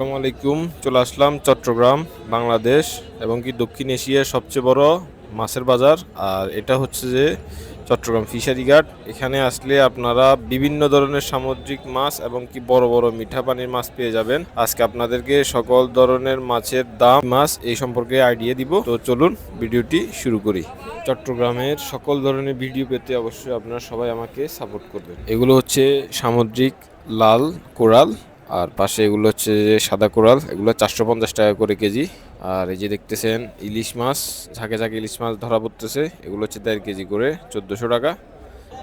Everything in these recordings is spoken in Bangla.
আসসালামু আলাইকুম, চলে আসলাম চট্টগ্রাম, বাংলাদেশ এবং কি দক্ষিণ এশিয়ার সবচেয়ে বড় মাছের বাজার। আর এটা হচ্ছে যে চট্টগ্রাম ফিশারি ঘাট। এখানে আসলে আপনারা বিভিন্ন ধরনের সামুদ্রিক মাছ এবং কি বড় বড় মিঠা পানির মাছ পেয়ে যাবেন। আজকে আপনাদেরকে সকল ধরনের মাছের দাম, মাছ এই সম্পর্কে আইডিয়া দিব। তো চলুন ভিডিওটি শুরু করি। চট্টগ্রামের সকল ধরনের ভিডিও পেতে অবশ্যই আপনারা সবাই আমাকে সাপোর্ট করবেন। এগুলো হচ্ছে সামুদ্রিক লাল কোরাল আর পাশে এগুলো হচ্ছে যে সাদা কোরাল, এগুলো চারশো পঞ্চাশ টাকা করে কেজি। আর এই যে দেখতেছেন, ইলিশ মাছ, ঝাঁকে ঝাঁকে ইলিশ মাছ ধরা পড়তেছে, এগুলো হচ্ছে দেড় কেজি করে, চোদ্দোশো টাকা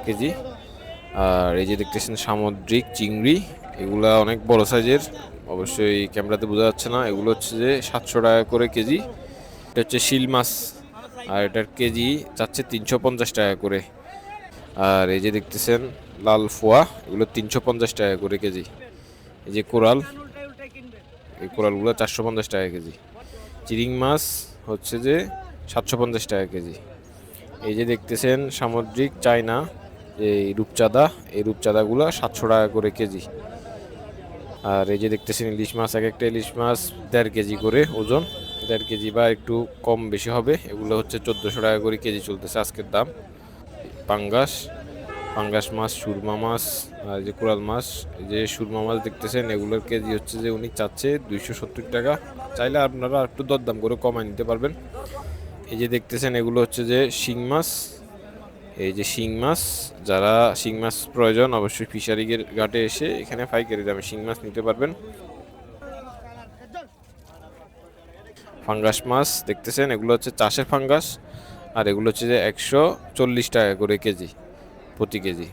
কেজি। আর এই যে দেখতেছেন, সামুদ্রিক চিংড়ি, এগুলা অনেক বড় সাইজের, অবশ্যই ক্যামেরাতে বোঝা যাচ্ছে না, এগুলো হচ্ছে যে সাতশো টাকা করে কেজি। এটা হচ্ছে শিল মাছ, আর এটার কেজি যাচ্ছে তিনশো পঞ্চাশ টাকা করে। আর এই যে দেখতেছেন, লাল ফোয়া, এগুলো তিনশো পঞ্চাশ টাকা করে কেজি। এই যে কোরাল এই কোরালগুলো চারশো পঞ্চাশ টাকা কেজি। চিরিং মাছ হচ্ছে যে সাতশো পঞ্চাশ টাকা কেজি। এই যে দেখতেছেন সামুদ্রিক চায়না এই রূপচাঁদা এই রূপচাঁদাগুলো সাতশো টাকা করে কেজি। আর এই যে দেখতেছেন ইলিশ মাছ এক একটা ইলিশ মাছ দেড় কেজি করে ওজন। দেড় কেজি বা একটু কম বেশি হবে এগুলো হচ্ছে চোদ্দোশো টাকা করে কেজি চলতেছে আজকের দাম। পাঙ্গাস পাঙ্গাস মাছ, সুরমা মাছ, আর যে কোরাল মাছ যে সুরমা মাছ দেখতেছেন, এগুলোর কেজি হচ্ছে যে উনি চাচ্ছে দুইশো সত্তর টাকা। চাইলে আপনারা একটু দরদাম করে কমায় নিতে পারবেন। এই যে দেখতেছেন, এগুলো হচ্ছে যে শিং মাছ। এই যে শিং মাছ, যারা শিং মাছ প্রয়োজন অবশ্যই ফিশারি ঘাটে এসে এখানে পাইকারি দামে শিং মাছ নিতে পারবেন। ফাঙ্গাস মাছ দেখতেছেন, এগুলো হচ্ছে চাষের ফাঙ্গাস আর এগুলো হচ্ছে যে একশো চল্লিশ টাকা করে কেজি। প্রতি কেজি।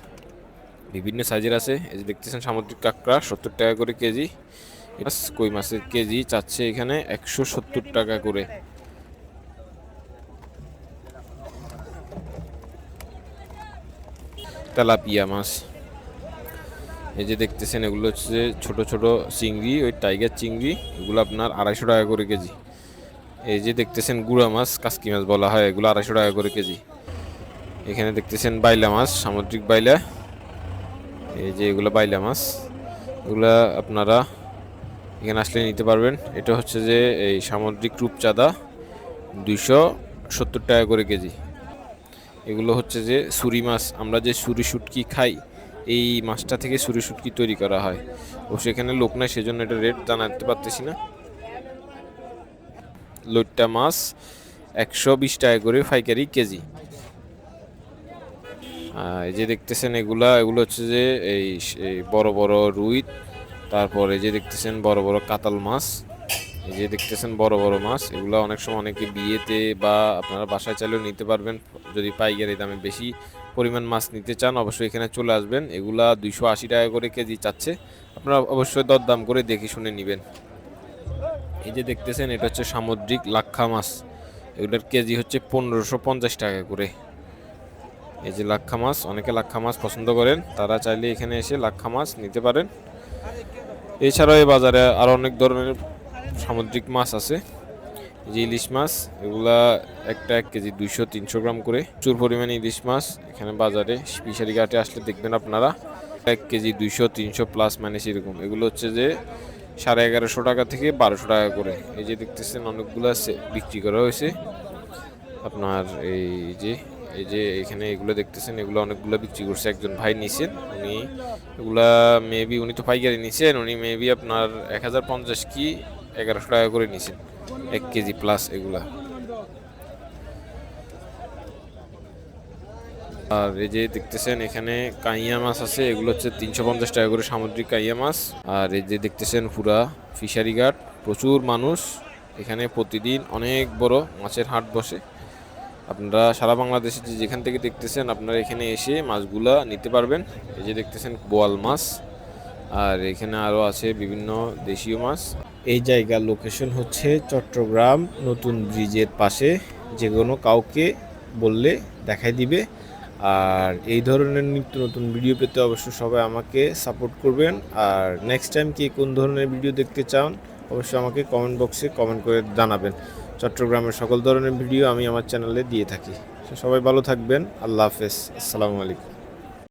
বিভিন্ন সাইজের আছে। এই যে দেখতেছেন সামুদ্রিক কাঁকড়া, সত্তর টাকা করে কেজি। কই মাছের কেজি চাচ্ছে এখানে একশো সত্তর টাকা করে। তেলাপিয়া মাছ। এই যে দেখতেছেন, এগুলো হচ্ছে ছোট ছোট চিংড়ি, ওই টাইগার চিংড়ি, এগুলো আপনার আড়াইশো টাকা করে কেজি। এই যে দেখতেছেন গুড়া মাছ, কাসকি মাছ বলা হয়, এগুলো আড়াইশো টাকা করে কেজি। এখানে দেখতেছেন বাইলা মাছ, সামুদ্রিক বাইলা। এই যে এগুলো বাইলা মাছ। এগুলা আপনারা এখানে আসলে নিতে পারবেন। এটা হচ্ছে যে এই সামুদ্রিক রূপচাঁদা, দুইশো সত্তর টাকা করে কেজি। এগুলো হচ্ছে যে সুরি মাছ। আমরা যে সুরি শুটকি খাই, এই মাছটা থেকে সুরি শুটকি তৈরি করা হয়। ও সেখানে লোক নাই, সেজন্য এটা রেট জানাতে পারতেছি না। লইট্টা মাছ একশো বিশ টাকা করে পাইকারি কেজি। এই যে দেখতেছেন এগুলা, এগুলো হচ্ছে যে এই বড় বড় রুই, তারপর এই যে দেখতেছেন বড় বড় কাতাল মাছ, এই যে দেখতেছেন বড় বড় মাছ, এগুলো অনেক সময় অনেকে বিয়েতে বা আপনারা বাসায় চাইলেও নিতে পারবেন, যদি পাইকারি দামে বেশি পরিমাণ মাছ নিতে চান, অবশ্যই এখানে চলে আসবেন, এগুলা দুইশো আশি টাকা করে কেজি চাচ্ছে, আপনারা অবশ্যই দরদাম করে দেখে শুনে নেবেন। এই যে দেখতেছেন, এটা হচ্ছে সামুদ্রিক লাক্ষা মাছ, এগুলোর কেজি হচ্ছে পনেরোশো পঞ্চাশ টাকা করে। এই যে লাক্ষা মাছ, অনেকে লাক্ষা মাছ পছন্দ করেন, তারা চাইলে এখানে এসে লাক্ষা মাছ নিতে পারেন। এছাড়াও এই বাজারে আরও অনেক ধরনের সামুদ্রিক মাছ আছে। যে ইলিশ মাছ, এগুলা একটা এক কেজি দুইশো, তিনশো গ্রাম করে। প্রচুর পরিমাণে ইলিশ মাছ এখানে বাজারে। ফিশারি ঘাটে আসলে দেখবেন আপনারা। এক কেজি দুইশো, তিনশো প্লাস মানে সেরকম। এগুলো হচ্ছে যে সাড়ে এগারোশো টাকা থেকে বারোশো টাকা করে। এই যে দেখতেছেন অনেকগুলো বিক্রি করা হয়েছে। আপনার এই যে এই যে এখানে এগুলো দেখতেছেন, এগুলো অনেকগুলো বিক্রি করছে একজন ভাই নিছেন, উনি এগুলা মেবি উনি তো পাইকারি নিছেন, উনি মেবি আপনার এক হাজার পঞ্চাশ কি এগারোশো টাকা করে নিছেন, এক কেজি প্লাস এগুলা। আর এই যে দেখতেছেন, এখানে কাইয়া মাছ আছে, এগুলো হচ্ছে তিনশো পঞ্চাশ টাকা করে সামুদ্রিক কাইয়া মাছ। আর এই যে দেখতেছেন পুরা ফিশারি ঘাট, প্রচুর মানুষ, এখানে প্রতিদিন অনেক বড় মাছের হাট বসে। আপনারা সারা বাংলাদেশে যেখান থেকে দেখতেছেন, আপনারা এখানে এসে মাছগুলা নিতে পারবেন। এই যে দেখতেছেন বোয়াল মাছ, আর এখানে আরও আছে বিভিন্ন দেশীয় মাছ। এই জায়গার লোকেশন হচ্ছে চট্টগ্রাম, নতুন ব্রিজের পাশে। যে কোনো কাউকে বললে দেখাই দিবে। আর এই ধরনের নিত্য নতুন ভিডিও পেতে অবশ্যই সবাই আমাকে সাপোর্ট করবেন। আর নেক্সট টাইম কি কোন ধরনের ভিডিও দেখতে চান অবশ্যই আমাকে কমেন্ট বক্সে কমেন্ট করে জানাবেন। চট্টগ্রামের সকল ধরনের ভিডিও আমি আমার চ্যানেলে দিয়ে থাকি। সবাই ভালো থাকবেন। আল্লাহ হাফেজ। আসসালামু আলাইকুম।